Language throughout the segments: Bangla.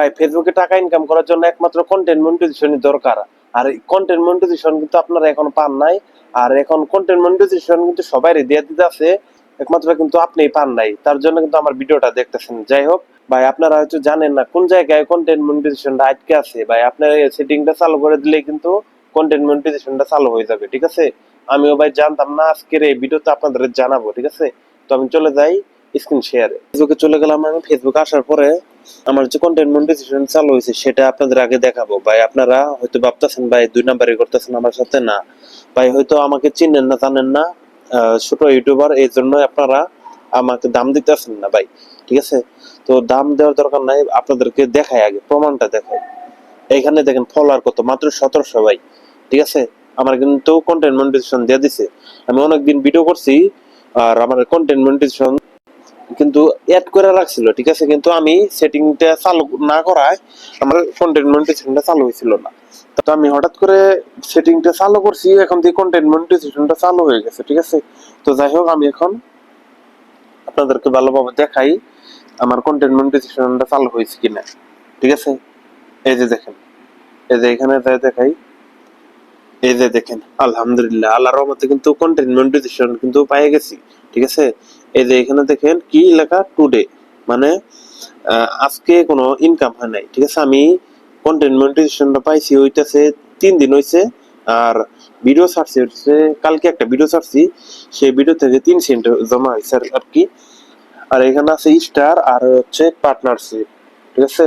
ভাই ফেসবুকে টাকা ইনকাম করার জন্য একমাত্র কন্টেন্ট মনিটাইজেশনই দরকার। আর কন্টেন্ট মনিটাইজেশন কিন্তু আপনারা এখন পান নাই। আর এখন কন্টেন্ট মনিটাইজেশন কিন্তু সবারই দিয়ে দিতে আছে একমাত্র কিন্তু আপনি পান নাই। তার জন্য কিন্তু আমার ভিডিওটা দেখতেছেন। যাই হোক, ভাই, আপনারা হয়তো জানেন না কোন জায়গায় কন্টেন্ট মনিটাইজেশনটা আটকে আছে। ভাই, আপনার এই সেটিংটা চালু করে দিলে কিন্তু কন্টেন্ট মনিটাইজেশনটা চালু হয়ে যাবে, ঠিক আছে? আমিও ভাই জানতাম না, আজকের এই ভিডিওতে আপনাদের জানাব, ঠিক আছে? তো আমি চলে যাই। স্ক্রিন শেয়ারে ফেসবুকে চলে গেলাম আমি। ফেসবুক আসার পরে আমার যে কন্টেন্ট মনিটাইজেশন চালু হয়েছে, সেটা আপনাদের আগে দেখাবো। ভাই, আপনারা হয়তো ভাবতেছেন, ভাই, দুই নাম্বারে করতেছেন আমার সাথে? না। ভাই, হয়তো আমাকে চিনেন না, জানেন না ছোট ইউটিউবার এই জন্য আপনারা আমাকে দাম দিতেছেন না, ভাই। ঠিক আছে? তো দাম দেওয়ার দরকার নাই, আপনাদেরকে দেখাই আগে, প্রমাণটা দেখাই। এইখানে দেখেন ফলোয়ার কত? মাত্র সতেরোশো, ভাই। ঠিক আছে? আমার কিন্তু কন্টেন্ট মনিটাইজেশন দিয়ে দিছে। আমি অনেকদিন ভিডিও করছি, আর আমার কন্টেন্ট মনিটাইজেশন কিন্তু অ্যাড করে রাখছিল, ঠিক আছে? কিন্তু আমি সেটিংটা চালু না করায় আমার কন্টেন্ট মনিটাইজেশনটা চালু হয়েছিল না। তো আমি হঠাৎ করে সেটিংটা চালু করছি, এখন দিয়ে কন্টেন্ট মনিটাইজেশনটা চালু হয়ে গেছে, ঠিক আছে? তো যাই হোক, আমি এখন আপনাদেরকে ভালোভাবে দেখাই আমার কন্টেন্ট মনিটাইজেশনটা চালু হয়েছে কিনা, ঠিক আছে? এই যে দেখেন, এই যে এখানে যাই দেখাই। এই যে দেখেন, আলহামদুলিল্লাহ, আল্লাহর রহমতে কিন্তু কন্টেন্ট মনিটাইজেশন কিন্তু পেয়ে গেছি, ঠিক আছে? এই যে এখানে দেখেন, কি লেখা? টুডে মানে আজকে কোনো ইনকাম হয় নাই, ঠিক আছে? আমি কন্টেন্ট মনিটাইজেশনটা পাইছি ওইটাছে তিন দিন হইছে, আর ভিডিও ছাড়ছি হচ্ছে কালকে একটা ভিডিও ছাড়ছি, সেই ভিডিও থেকে তিন সেন্ট জমা হয়েছে আর কি। আর এখানে আছে স্টার আর হচ্ছে পার্টনারশিপ ঠিক আছে?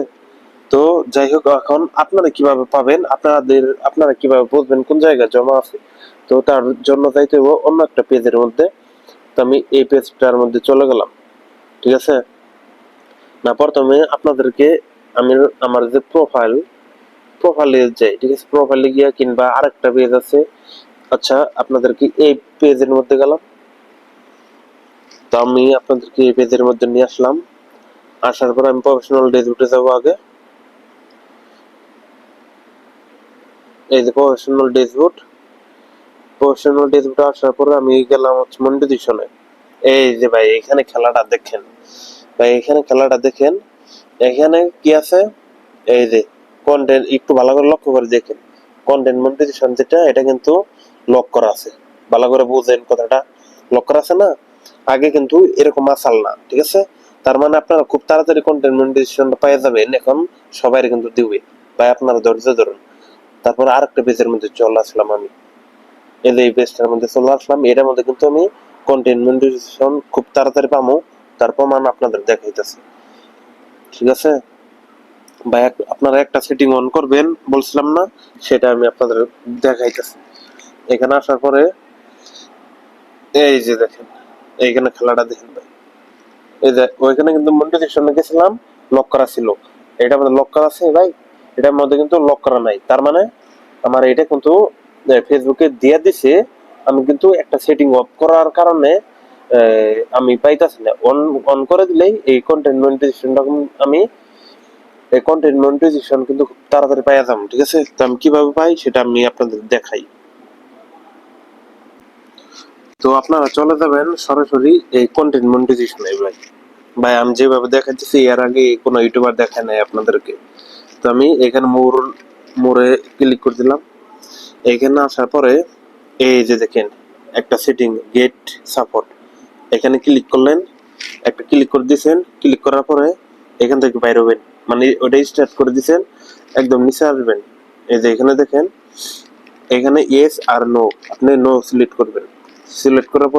তো যাই হোক, এখন আপনারা কীভাবে পাবেন? আপনাদের, আপনারা কীভাবে বুঝবেন কোন জায়গায় জমা আছে? তো তার জন্য যাইতে হবে অন্য একটা পেজের মধ্যে। তো আমি এই পেজটার মধ্যে চলে গেলাম। ঠিক আছে? না, প্রথমে আপনাদেরকে আমি আমার যে প্রোফাইল প্রোফাইলে যাই, ঠিক আছে? প্রোফাইলে গিয়া কিংবা আরেকটা পেজ আছে। আচ্ছা আপনাদেরকে এই পেজের মধ্যে গেলাম। তো আমি আপনাদেরকে এই পেজের মধ্যে নিয়ে আসলাম। আসার পর আমি প্রফেশনাল ডেজ উঠে যাব আগে। এই যে প্রফেশনাল ডেসবুট প্রফেশনাল ডেসবুট আসার পরে আমি গেলাম হচ্ছে মন্ডিটিশনে এই যে ভাই, এখানে খেলাটা দেখেন। ভাই, এখানে খেলাটা দেখেন। এখানে কি আছে? এই যে কন্টেন্ট একটু ভালো করে লক্ষ্য করে দেখেন। কন্টেন্ট মনিটাইজেশন যেটা, এটা কিন্তু লক করা আছে। ভালো করে বুঝেন কথাটা। লক করা আছে না? আগে কিন্তু এরকম আসাল না, ঠিক আছে? তার মানে আপনারা খুব তাড়াতাড়ি কন্টেন্ট মনিটাইজেশনটা পেয়ে যাবেন। এখন সবাই কিন্তু দিবে। ভাই, আপনারা ধৈর্য ধরুন। তারপর আরেকটা পেজের মধ্যে চলে আসলাম আমি। এই যে এই মধ্যে চলে আসলাম, এটার মধ্যে কিন্তু আমি কন্টেন্ট খুব তাড়াতাড়ি পাবো তার প্রমাণ আপনাদের দেখাইতেছে। ঠিক আছে? বা আপনারা একটা সেটিং অন করবেন, বলছিলাম না, সেটা আমি আপনাদের দেখাইতেছি। এখানে আসার পরে, এই যে দেখেন, এইখানে খেলাটা দেখেন ভাই। এই যে ওইখানে কিন্তু মনিটাইজেশনে গেছিলাম লক করা ছিল। এটা আমাদের লক করা আছে ভাই? এটার মধ্যে কিন্তু লক করা নাই। তার মানে আমার এটা কিন্তু ফেসবুকে দিয়ে দিছে, আমি কিন্তু একটা সেটিং অফ করার কারণে আমি পাইতাছি না। অন অন করে দিলেই এই কন্টেন্ট মনিটাইজেশনটা আমি, এই কন্টেন্ট মনিটাইজেশন কিন্তু খুব তাড়াতাড়ি পাইয়া যাব, ঠিক আছে? তো আমি কীভাবে পাই সেটা আমি আপনাদের দেখাই। তো আপনারা চলে যাবেন সরাসরি এই কন্টেন্ট মনিটাইজেশনে ভাই। ভাই, আমি যেভাবে দেখাচ্ছি এর আগে কোনো ইউটিউবার দেখায় নাই আপনাদেরকে। তো আমি এখানে মোর মোড়ে ক্লিক করে দিলাম। এখানে আসার পরে এই যে দেখেন, একটা সেটিং গেট সাপোর্ট এখানে ক্লিক করলেন, একটা ক্লিক করে দিয়েছেন ক্লিক করার পরে এখান থেকে বাইরে হবেন। মানে ওটাই স্টার্ট করে দিয়েছেন একদম নিচে আসবেন। এই যে এখানে দেখেন, এখানে ইয়েস আর নো আপনি নো সিলেক্ট করবেন। সিলেক্ট করার পর